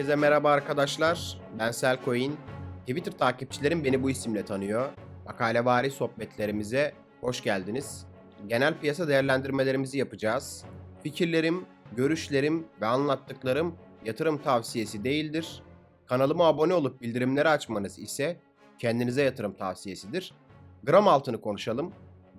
Herkese merhaba arkadaşlar. Ben Selcoin. Twitter takipçilerim beni bu isimle tanıyor. Makalevari sohbetlerimize hoş geldiniz. Genel piyasa değerlendirmelerimizi yapacağız. Fikirlerim, görüşlerim ve anlattıklarım yatırım tavsiyesi değildir. Kanalıma abone olup bildirimleri açmanız ise kendinize yatırım tavsiyesidir. Gram altını konuşalım,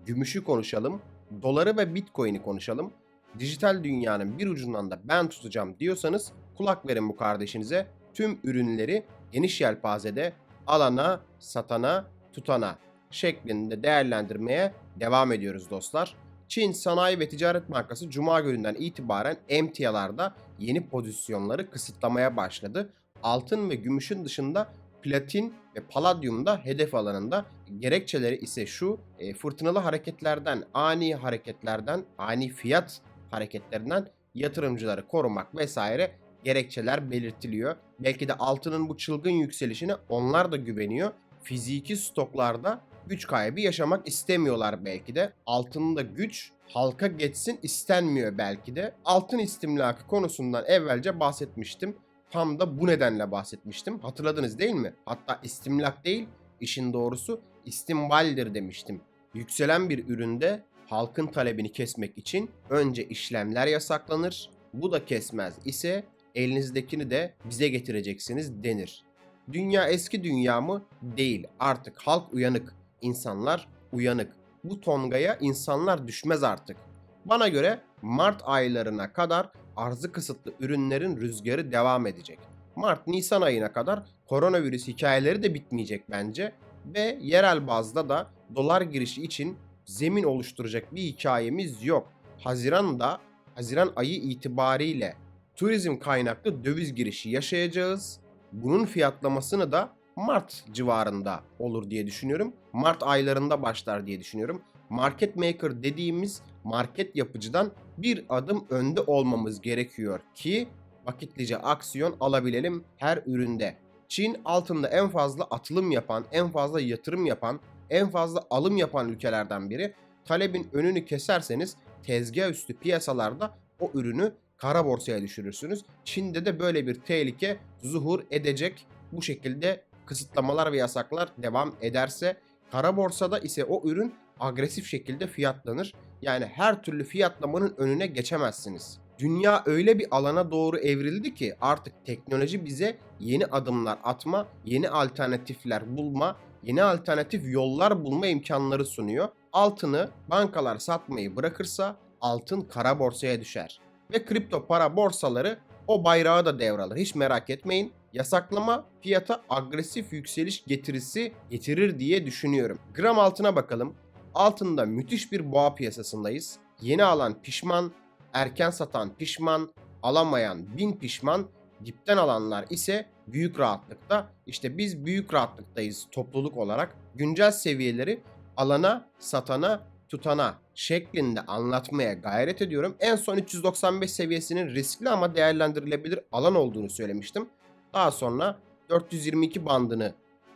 gümüşü konuşalım, doları ve bitcoin'i konuşalım. Dijital dünyanın bir ucundan da ben tutacağım diyorsanız kulak verin bu kardeşinize. Tüm ürünleri geniş yelpazede alana, satana, tutana şeklinde değerlendirmeye devam ediyoruz dostlar. Çin Sanayi ve Ticaret Bankası Cuma gününden itibaren emtialarda yeni pozisyonları kısıtlamaya başladı. Altın ve gümüşün dışında platin ve paladyumda hedef alanında. Gerekçeleri ise şu e, fırtınalı hareketlerden, ani hareketlerden, ani fiyat hareketlerinden yatırımcıları korumak vesaire gerekçeler belirtiliyor. Belki de altının bu çılgın yükselişine onlar da güveniyor. Fiziki stoklarda güç kaybı yaşamak istemiyorlar belki de. Altının da güç halka geçsin istenmiyor belki de. Altın istimlakı konusundan evvelce bahsetmiştim. Tam da bu nedenle bahsetmiştim. Hatırladınız değil mi? Hatta istimlak değil, işin doğrusu istimbaldir demiştim. Yükselen bir üründe halkın talebini kesmek için önce işlemler yasaklanır. Bu da kesmez ise elinizdekini de bize getireceksiniz denir. Dünya eski dünya mı? Değil. Artık halk uyanık. İnsanlar uyanık. Bu tongaya insanlar düşmez artık. Bana göre Mart aylarına kadar arzı kısıtlı ürünlerin rüzgarı devam edecek. Mart-Nisan ayına kadar koronavirüs hikayeleri de bitmeyecek bence ve yerel bazda da dolar girişi için zemin oluşturacak bir hikayemiz yok. Haziran'da Haziran ayı itibariyle turizm kaynaklı döviz girişi yaşayacağız. Bunun fiyatlamasını da Mart civarında olur diye düşünüyorum. Mart aylarında başlar diye düşünüyorum. Market maker dediğimiz market yapıcıdan bir adım önde olmamız gerekiyor ki vakitlice aksiyon alabilelim her üründe. Çin altında en fazla atılım yapan, en fazla yatırım yapan, en fazla alım yapan ülkelerden biri. Talebin önünü keserseniz tezgah üstü piyasalarda o ürünü kara borsaya düşürürsünüz. Çin'de de böyle bir tehlike zuhur edecek. Bu şekilde kısıtlamalar ve yasaklar devam ederse kara borsada ise o ürün agresif şekilde fiyatlanır. Yani her türlü fiyatlamanın önüne geçemezsiniz. Dünya öyle bir alana doğru evrildi ki artık teknoloji bize yeni adımlar atma, yeni alternatifler bulma, yeni alternatif yollar bulma imkanları sunuyor. Altını bankalar satmayı bırakırsa altın kara borsaya düşer. Ve kripto para borsaları o bayrağı da devralır. Hiç merak etmeyin. Yasaklama fiyata agresif yükseliş getirisi getirir diye düşünüyorum. Gram altına bakalım. Altında müthiş bir boğa piyasasındayız. Yeni alan pişman, erken satan pişman, alamayan bin pişman, dipten alanlar ise büyük rahatlıkta. İşte biz büyük rahatlıktayız topluluk olarak. Güncel seviyeleri alana, satana, tutana şeklinde anlatmaya gayret ediyorum. En son 395 seviyesinin riskli ama değerlendirilebilir alan olduğunu söylemiştim. Daha sonra 422 bandını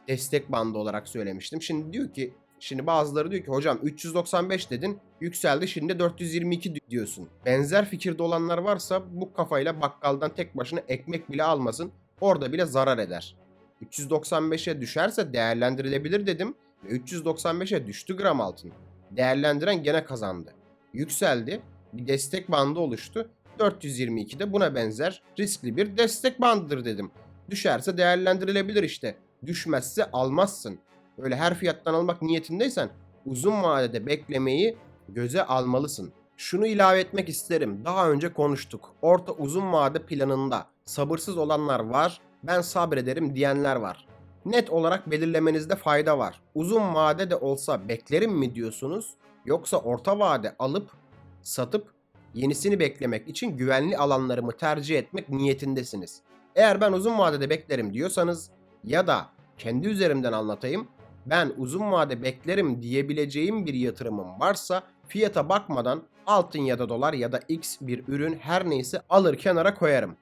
destek bandı olarak söylemiştim. Şimdi diyor ki Şimdi bazıları diyor ki hocam 395 dedin yükseldi şimdi 422 diyorsun. Benzer fikirde olanlar varsa bu kafayla bakkaldan tek başına ekmek bile almasın. Orada bile zarar eder. 395'e düşerse değerlendirilebilir dedim ve 395'e düştü gram altın. Değerlendiren gene kazandı. Yükseldi. Bir destek bandı oluştu. 422 de buna benzer riskli bir destek bandıdır dedim. Düşerse değerlendirilebilir işte. Düşmezse almazsın. Öyle her fiyattan almak niyetindeysen uzun vadede beklemeyi göze almalısın. Şunu ilave etmek isterim. Daha önce konuştuk. Orta uzun vade planında sabırsız olanlar var. Ben sabrederim diyenler var. Net olarak belirlemenizde fayda var. Uzun vade de olsa beklerim mi diyorsunuz? Yoksa orta vade alıp satıp yenisini beklemek için güvenli alanlarımı tercih etmek niyetindesiniz. Eğer ben uzun vadede beklerim diyorsanız ya da kendi üzerimden anlatayım ben uzun vade beklerim diyebileceğim bir yatırımım varsa fiyata bakmadan altın ya da dolar ya da X bir ürün her neyse alır kenara koyarım.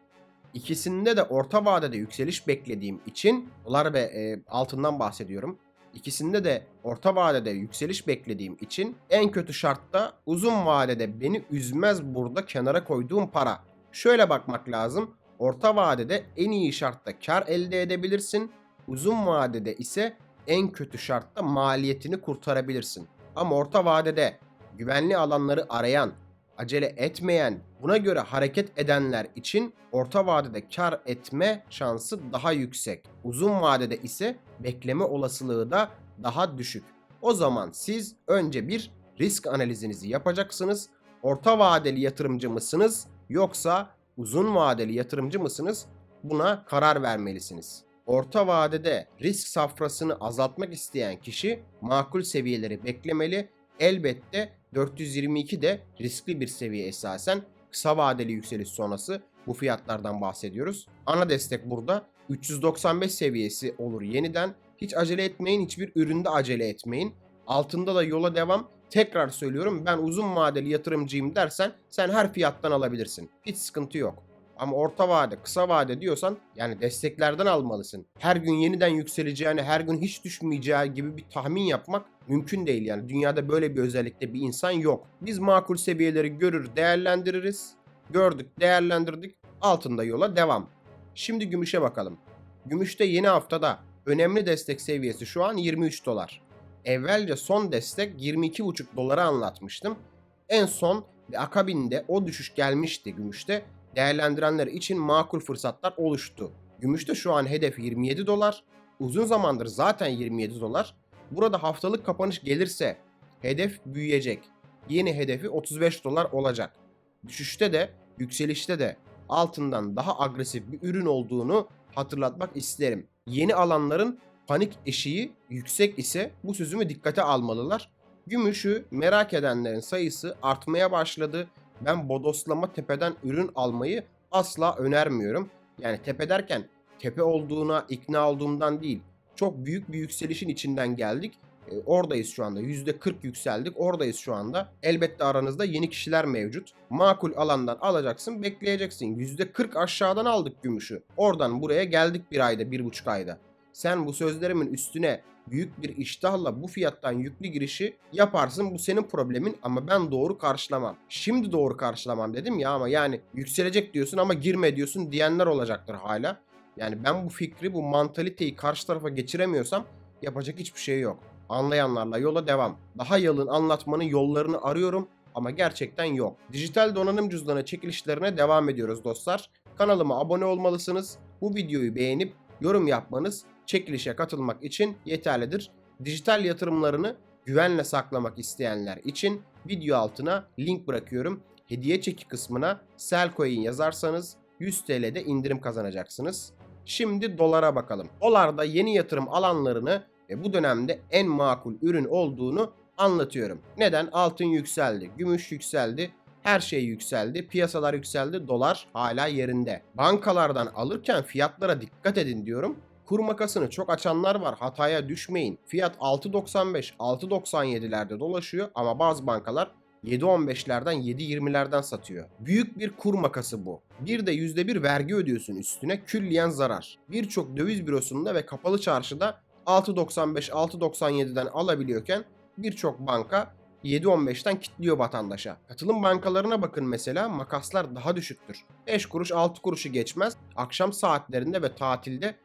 İkisinde de orta vadede yükseliş beklediğim için dolar ve e, altından bahsediyorum. İkisinde de orta vadede yükseliş beklediğim için en kötü şartta uzun vadede beni üzmez burada kenara koyduğum para. Şöyle bakmak lazım. Orta vadede en iyi şartta kar elde edebilirsin. Uzun vadede ise en kötü şartta maliyetini kurtarabilirsin. Ama orta vadede güvenli alanları arayan, acele etmeyen, buna göre hareket edenler için orta vadede kar etme şansı daha yüksek. Uzun vadede ise bekleme olasılığı da daha düşük. O zaman siz önce bir risk analizinizi yapacaksınız. Orta vadeli yatırımcı mısınız yoksa uzun vadeli yatırımcı mısınız? Buna karar vermelisiniz. Orta vadede risk safrasını azaltmak isteyen kişi makul seviyeleri beklemeli. Elbette 422 de riskli bir seviye esasen. Kısa vadeli yükseliş sonrası bu fiyatlardan bahsediyoruz. Ana destek burada 395 seviyesi olur yeniden. Hiç acele etmeyin, hiçbir üründe acele etmeyin. Altında da yola devam. Tekrar söylüyorum ben uzun vadeli yatırımcıyım dersen sen her fiyattan alabilirsin. Hiç sıkıntı yok. Ama orta vade, kısa vade diyorsan yani desteklerden almalısın. Her gün yeniden yükseleceğini, her gün hiç düşmeyeceği gibi bir tahmin yapmak mümkün değil yani. Dünyada böyle bir özellikte bir insan yok. Biz makul seviyeleri görür, değerlendiririz. Gördük, değerlendirdik. Altında yola devam. Şimdi gümüşe bakalım. Gümüşte yeni haftada önemli destek seviyesi şu an 23 dolar. Evvelce son destek 22,5 dolara anlatmıştım. En son ve akabinde o düşüş gelmişti gümüşte. Değerlendirenler için makul fırsatlar oluştu. Gümüşte şu an hedef 27 dolar. Uzun zamandır zaten 27 dolar. Burada haftalık kapanış gelirse hedef büyüyecek. Yeni hedefi 35 dolar olacak. Düşüşte de yükselişte de altından daha agresif bir ürün olduğunu hatırlatmak isterim. Yeni alanların panik eşiği yüksek ise bu sözümü dikkate almalılar. Gümüşü merak edenlerin sayısı artmaya başladı. Ben bodoslama tepeden ürün almayı asla önermiyorum. Yani tepe derken tepe olduğuna ikna olduğumdan değil. Çok büyük bir yükselişin içinden geldik. E, oradayız şu anda. %40 yükseldik. Oradayız şu anda. Elbette aranızda yeni kişiler mevcut. Makul alandan alacaksın, bekleyeceksin. %40 aşağıdan aldık gümüşü. Oradan buraya geldik bir ayda, bir buçuk ayda. Sen bu sözlerimin üstüne büyük bir iştahla bu fiyattan yüklü girişi yaparsın. Bu senin problemin ama ben doğru karşılamam. Şimdi doğru karşılamam dedim ya ama yani yükselecek diyorsun ama girme diyorsun diyenler olacaktır hala. Yani ben bu fikri, bu mantaliteyi karşı tarafa geçiremiyorsam yapacak hiçbir şey yok. Anlayanlarla yola devam. Daha yalın anlatmanın yollarını arıyorum ama gerçekten yok. Dijital donanım cüzdanı çekilişlerine devam ediyoruz dostlar. Kanalıma abone olmalısınız. Bu videoyu beğenip yorum yapmanız çekilişe katılmak için yeterlidir. Dijital yatırımlarını güvenle saklamak isteyenler için video altına link bırakıyorum. Hediye çeki kısmına Selcoin yazarsanız 100 TL'de indirim kazanacaksınız. Şimdi dolara bakalım. Dolarda yeni yatırım alanlarını ve bu dönemde en makul ürün olduğunu anlatıyorum. Neden? Altın yükseldi, gümüş yükseldi, her şey yükseldi, piyasalar yükseldi, dolar hala yerinde. Bankalardan alırken fiyatlara dikkat edin diyorum. Kur makasını çok açanlar var. Hataya düşmeyin. Fiyat 6.95, 6.97'lerde dolaşıyor ama bazı bankalar 7.15'lerden 7.20'lerden satıyor. Büyük bir kur makası bu. Bir de %1 vergi ödüyorsun üstüne külliyen zarar. Birçok döviz bürosunda ve kapalı çarşıda 6.95 6.97'den alabiliyorken birçok banka 7.15'ten kitliyor vatandaşa. Katılım bankalarına bakın mesela makaslar daha düşüktür. 5 kuruş 6 kuruşu geçmez. Akşam saatlerinde ve tatilde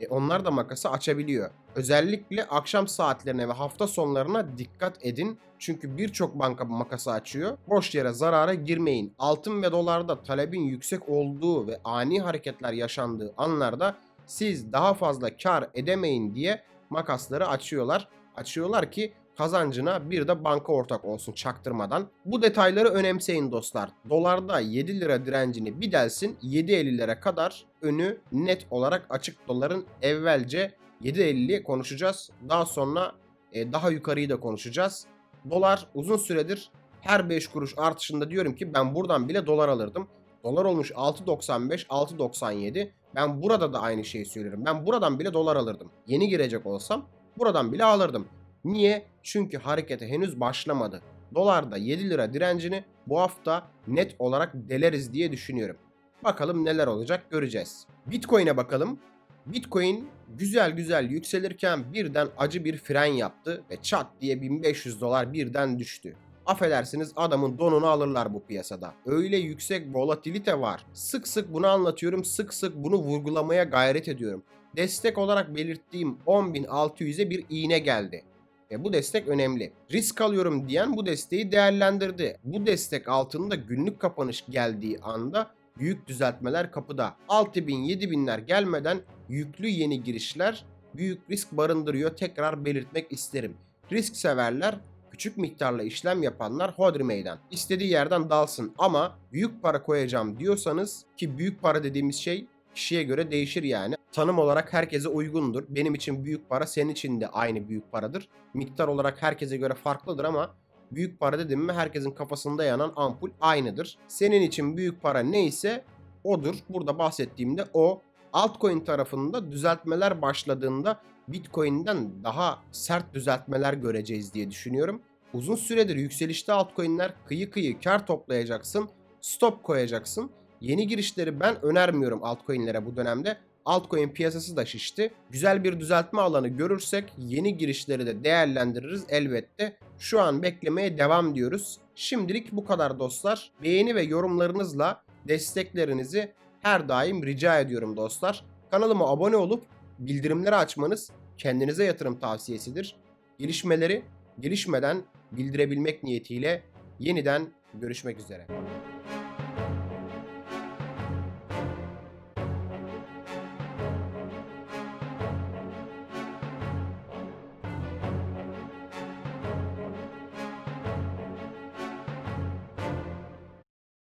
e, onlar da makası açabiliyor. Özellikle akşam saatlerine ve hafta sonlarına dikkat edin. Çünkü birçok banka makası açıyor. Boş yere zarara girmeyin. Altın ve dolarda talebin yüksek olduğu ve ani hareketler yaşandığı anlarda siz daha fazla kar edemeyin diye makasları açıyorlar. Açıyorlar ki kazancına bir de banka ortak olsun çaktırmadan. Bu detayları önemseyin dostlar. Dolarda 7 lira direncini bir delsin 7.50'lere kadar önü net olarak açık doların evvelce 7.50 konuşacağız. Daha sonra e, daha yukarıyı da konuşacağız. Dolar uzun süredir her 5 kuruş artışında diyorum ki ben buradan bile dolar alırdım. Dolar olmuş 6.95, 6.97. Ben burada da aynı şeyi söylüyorum. Ben buradan bile dolar alırdım. Yeni girecek olsam buradan bile alırdım. Niye? Çünkü harekete henüz başlamadı. Dolarda 7 lira direncini bu hafta net olarak deleriz diye düşünüyorum. Bakalım neler olacak göreceğiz. Bitcoin'e bakalım. Bitcoin güzel güzel yükselirken birden acı bir fren yaptı ve çat diye 1500 dolar birden düştü. affedersiniz adamın donunu alırlar bu piyasada. Öyle yüksek volatilite var. Sık sık bunu anlatıyorum, sık sık bunu vurgulamaya gayret ediyorum. Destek olarak belirttiğim 10.600'e bir iğne geldi. Ve bu destek önemli. Risk alıyorum diyen bu desteği değerlendirdi. Bu destek altında günlük kapanış geldiği anda büyük düzeltmeler kapıda. 6000 7000'ler gelmeden yüklü yeni girişler büyük risk barındırıyor tekrar belirtmek isterim. Risk severler küçük miktarla işlem yapanlar hodri meydan. İstediği yerden dalsın ama büyük para koyacağım diyorsanız ki büyük para dediğimiz şey kişiye göre değişir yani. Tanım olarak herkese uygundur. Benim için büyük para senin için de aynı büyük paradır. Miktar olarak herkese göre farklıdır ama büyük para dedim mi herkesin kafasında yanan ampul aynıdır. Senin için büyük para neyse odur. Burada bahsettiğimde o. Altcoin tarafında düzeltmeler başladığında Bitcoin'den daha sert düzeltmeler göreceğiz diye düşünüyorum. Uzun süredir yükselişte altcoin'ler kıyı kıyı kar toplayacaksın, stop koyacaksın. Yeni girişleri ben önermiyorum altcoin'lere bu dönemde. Altcoin piyasası da şişti. Güzel bir düzeltme alanı görürsek yeni girişleri de değerlendiririz elbette. Şu an beklemeye devam diyoruz. Şimdilik bu kadar dostlar. Beğeni ve yorumlarınızla desteklerinizi her daim rica ediyorum dostlar. Kanalıma abone olup bildirimleri açmanız kendinize yatırım tavsiyesidir. Gelişmeleri gelişmeden bildirebilmek niyetiyle yeniden görüşmek üzere.